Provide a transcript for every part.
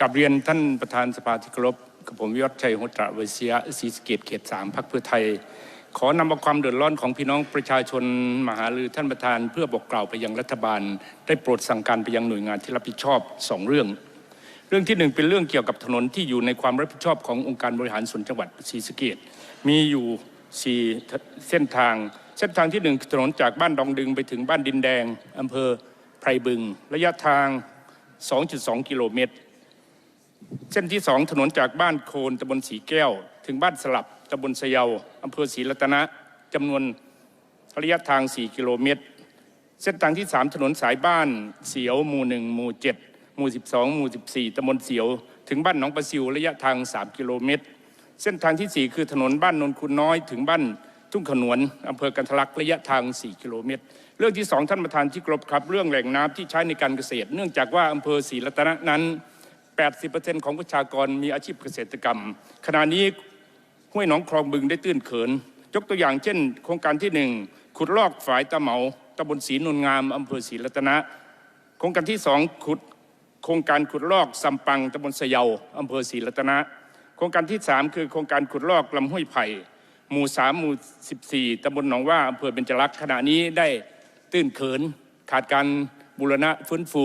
กับเรียนท่านประธานสภาที่เคารพกับผมวิวัฒชัยโหตระเวเชียศรีสเกตเขตสามพักเพื่อไทย ขอนำเอาความเดือดร้อนของพี่น้องประชาชนมหารือท่านประธาน เพื่อบอกกล่าวไปยังรัฐบาล ได้โปรดสั่งการไปยังหน่วยงานที่รับผิดชอบสองเรื่อง เรื่องที่หนึ่งเป็นเรื่องเกี่ยวกับถนนที่อยู่ในความรับผิดชอบขององค์การบริหารส่วนจังหวัดศรีสเกดมีอยู่สี่เส้นทาง เส้นทางที่หนึ่งถนนจากบ้านดองดึงไปถึงบ้านดินแดงอำเภอไพรบึง ระยะทาง 2.2 กิโลเมตร เส้นที่สองถนนจากบ้านโคนตำบลสีแก้ว ถึงบ้านสลับตำบลสะเยาอำเภอศรีรัตนะจำนวนระยะทาง 4 กิโลเมตร เส้นทางที่ 3 ถนนสายบ้านเสียวหมู่ 1 หมู่ 7 หมู่ 12 หมู่ 14ตำบลเสียว ถึงบ้านหนองประซิวระยะทาง 3 กิโลเมตร เส้นทางที่ 4 คือถนนบ้านนนคุณน้อย ถึงบ้านทุ่งขนวนอำเภอกันทะลักระยะทาง 4 กิโลเมตร เรื่องที่สองท่านประธานที่กรบครับ เรื่องแหล่งน้ำที่ใช้ในการเกษตร เนื่องจากว่าอำเภอศรีรัตนะนั้น 80%ของประชากรมีอาชีพเกษตรกรรม ขณะนี้ห้วยหนองคลองบึงได้ตื้นเขิน ยกตัวอย่างเช่น โครงการที่หนึ่งขุดลอกฝายตะเหมาตำบลศรีนนงามอำเภอศรีรัตนะ โครงการที่สองขุดโครงการขุดลอกซัมปังตำบลสะเยาอำเภอศรีรัตนะ โครงการที่สามคือโครงการขุดลอกลำห้วยไผ่หมู่สามหมู่สิบสี่ตำบลหนองว่าอำเภอเบญจรักษ์ขณะนี้ได้ตื้นเขิน ขาดการบูรณะฟื้นฟู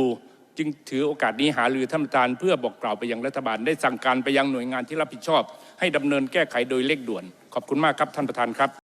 จึงถือโอกาสนี้หารือท่านประธานเพื่อบอกกล่าวไปยังรัฐบาล ได้สั่งการไปยังหน่วยงานที่รับผิดชอบ ให้ดำเนินแก้ไขโดยเร่งด่วน ขอบคุณมากครับท่านประธานครับ